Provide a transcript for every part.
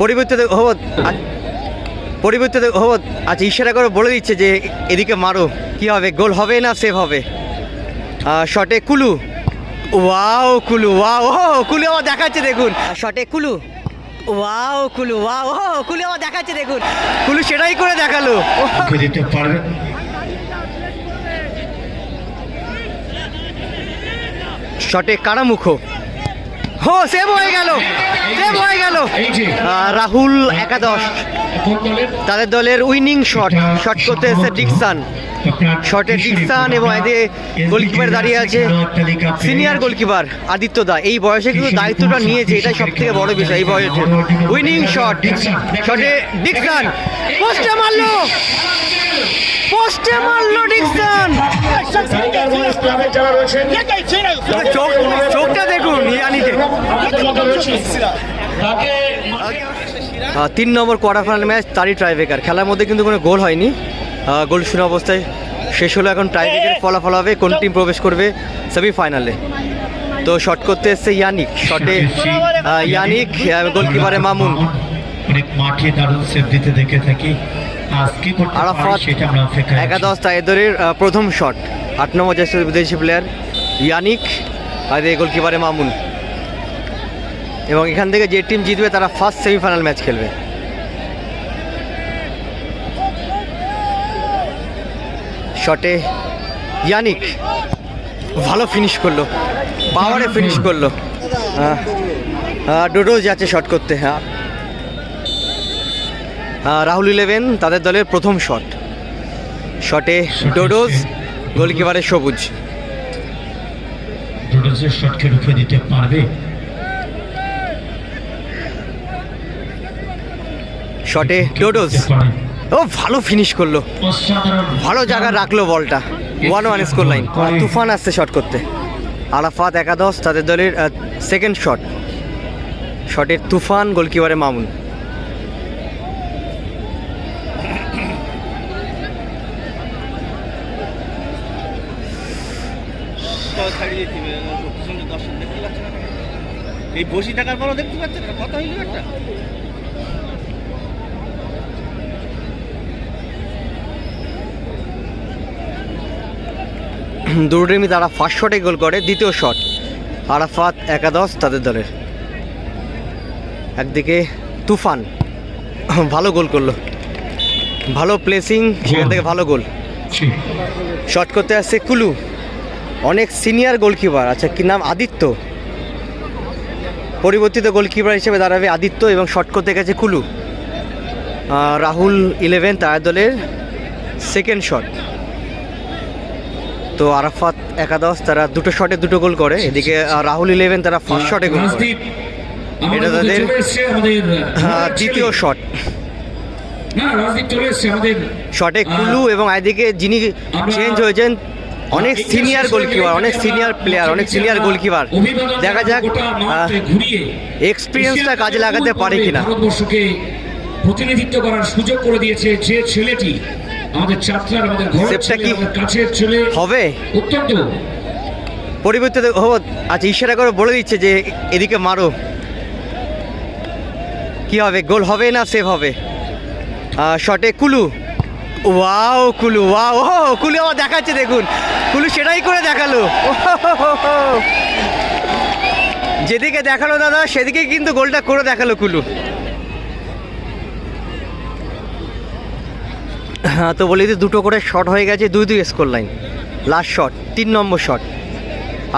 পরিবর্তিত হবত পরিবর্তিত হবত আচ্ছা ইশারা করে বলে দিচ্ছে যে এদিকে মারো। কি হবে? গোল হবে না সেভ হবে? শটে কুলু। ওয়াও কুলু ওয়াও ও কুলু আমার দেখাচ্ছে দেখুন। শটে কুলু। ওয়াও কুলু ওয়াও ও কুলু আমার দেখাচ্ছে দেখুন। কুলু সেটাই করে দেখাল। শটে কারামুখ। হো সেভ হয়ে গেল। সেভ হয়ে গেল। রাহুল একাদশ। তাদের দলের উইনিং শট। শট করতে এসেছে ডিকসান। শটে ডিকসান এবং এদিকে গোলকিপার দাঁড়িয়ে আছে সিনিয়র গোলকিপার আদিত্য দা। এই বয়সে কিন্তু দায়িত্বটা নিয়েছে এটাই সব থেকে বড় বিষয় এই বয়সে। Winning shot. শটে ডিকসান। পোস্টে মারলো। পোস্টে মারলো চোখ চোখটা দেখুন ইয়ানিকে আহ, তিন নম্বর কোয়ার্টার ফাইনাল ম্যাচ তারই ট্রাইব্রেকার খেলার মধ্যে কিন্তু কোনো গোল হয়নি। গোল শূন্য অবস্থায় শেষ হলো এখন ট্রাইব্রেকারের ফলাফল হবে। কোন টিম প্রবেশ করবে সেমিফাইনালে তো শট করতে এসছে ইয়ানিক। শটে ইয়ানিক। গোলকিপারে মামুন। অনেক মাঠে দারুণ সেভ দিতে দেখে থাকি। আরাফাত একাদশ তাইদরের প্রথম শট আট নম্বর জাতীয় বিদেশি প্লেয়ার ইয়ানিক আর এই গোলকিপারে মামুন। এবং এখান থেকে যে টিম জিতবে তারা ফার্স্ট সেমিফাইনাল ম্যাচ খেলবে। শটে ইয়ানিক। ভালো ফিনিশ করল। পাওয়ারে ফিনিশ করল। আহ, আহ, ডোডো যাচ্ছে শট করতে হ্যাঁ। রাহুল ইলেভেন তাদের দলের প্রথম শট শটে ডোডোজ গোলকিপারে সবুজ। ডুডলসের শটকে রুখে দিতে পারবে? শটে ডোডোজ ও ভালো ফিনিশ করল। ভালো জায়গা রাখল বলটা। One one score line Tufan আসছে শট করতে। আরাফাত একাদশ তাদের দলের সেকেন্ড শট শটের তুফান গোলকিপারে মামুন। এই বসি টাকার পরও দেখতে পাচ্ছেন না কথা হইল একটা। দুর্ডেমি তারা ফার্স্ট শটে গোল করে দ্বিতীয় শট আরাফাত একাদশ তাদের দলের। একদিকে তুফান ভালো গোল করল। ভালো প্লেসিং সেখান থেকে ভালো গোল শট করতে আসছে কুলু। অনেক সিনিয়র গোলকিপার আচ্ছা কি নাম? আদিত্য। পরিবর্তিত গোলকিপার হিসেবে দাঁড়াবে আদিত্য এবং শট করতে গেছে কুলু। রাহুল ইলেভেন তার দলের সেকেন্ড শট তো আরাফাত একাদশ তারা দুটো শটে দুটো গোল করে। এদিকে রাহুল ইলেভেন তারা ফার্স্ট শটে গোল করে। এটা তাদের- দ্বিতীয় শট শটে কুলু এবং এদিকে যিনি চেঞ্জ হয়েছেন অনেক সিনিয়র গোলকিপার অনেক সিনিয়র প্লেয়ার অনেক সিনিয়র গোলকিপার দেখা যাক এক্সপিরিয়েন্সটা কাজে লাগাতে পারে কিনা। ভারতবর্ষকে প্রতিনিধিত্ব করার সুযোগ করে দিয়েছে যে ছেলেটি। আমাদের ছাত্রার আমাদের ঘর ছেলে কাছের ছেলে। হবে? অত্যন্ত। পরিবর্তিত হবত আচ্ছা ইশারা করে বলে দিচ্ছে যে এদিকে মারো। কি হবে? গোল হবে না সেভ হবে? শটে কুলু। ওয়াও, কুলু, ওয়াও ও কুলু আমার দেখাচ্ছে, দেখুন। কুলু সেটাই করে দেখাল। যেদিকে দেখাল দাদা, সেদিকে কিন্তু গোলটা করে দেখাল কুলু। হ্যাঁ তো বলি দুটো করে শট হয়ে গেছে, দুই দুই স্কোর লাইন লাস্ট শট তিন নম্বর শট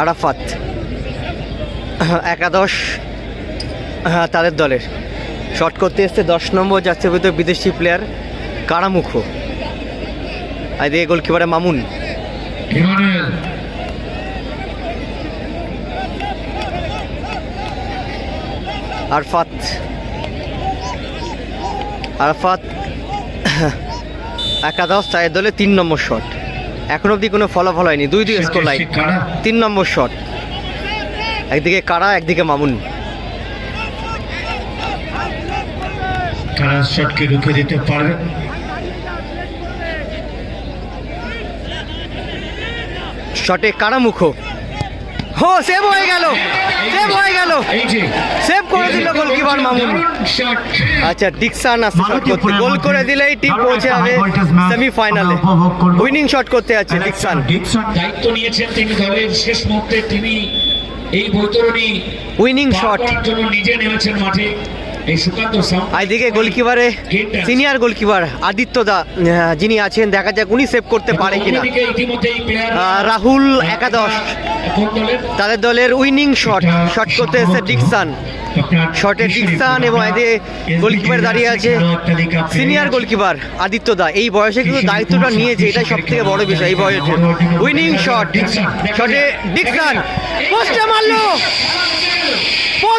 আরাফাত। একাদশ হ্যাঁ তাদের দলের। শট করতে এসছে দশ নম্বর, যাচ্ছে বিদেশি প্লেয়ার কারামুখ। আর দিয়ে গোলকিপারে মামুন। আরফাত। আরফাত একাদশ চায়ের দলে তিন নম্বর শট। এখন অবধি কোনো ফলাফল হয়নি। দুই দুই স্কোর লাইন তিন নম্বর শট। একদিকে কারা একদিকে মামুন। কারা শটকে রুখে দিতে পারবে। শটে কারামুখ। হো সেভ হয়ে গেল। সেভ হয়ে গেল। সেভ করে দিল গোলকিপার মামুন। আচ্ছা ডিকসান আসছে শট করতে গোল করে দিলেই টিম পৌঁছে যাবে সেমিফাইনালে। উইনিং শট করতে যাচ্ছে ডিকসান। ডিকসন দায়িত্ব নিয়েছেন তিনি দলের শেষ মুহূর্তে। তিনি এই বৈতরণী উইনিং শট জন্য নিজে নেমেছেন মাঠে। এদিকে গোলকিপারে সিনিয়র গোলকিপার আদিত্য দা যিনি আছেন দেখা যাক উনি সেভ করতে পারে কিনা। রাহুল একাদশ। তাদের দলের উইনিং শট শট করতে এসেছে ডিকসান শটে ডিকসান এবং এদিকে গোলকিপার দাঁড়িয়ে আছে সিনিয়র গোলকিপার আদিত্য দা। এই বয়সে কিন্তু দায়িত্বটা নিয়েছে এটাই সব থেকে বড় বিষয় এই বয়সে। উইনিং শট শটে ডিকসান পোস্টে মারলো।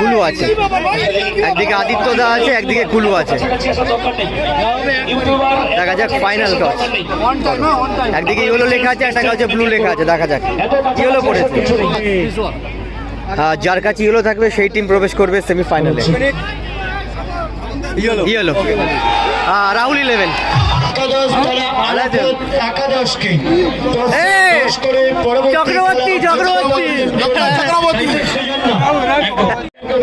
কুলু আছে। একদিকে আদিত্য দা আছে একদিকে কুলু আছে। দেখা যাক ফাইনাল টস. একদিকে ইয়েলো লেখা আছে একটা কাছে ব্লু লেখা আছে দেখা যাক। ইয়েলো পড়েছে. আহ, যার কাছে ইয়েলো থাকবে সেই টিম প্রবেশ করবে সেমিফাইনালে ইয়েলো রাহুল ইলেভেন একাদশকে এই, চক্রবর্তী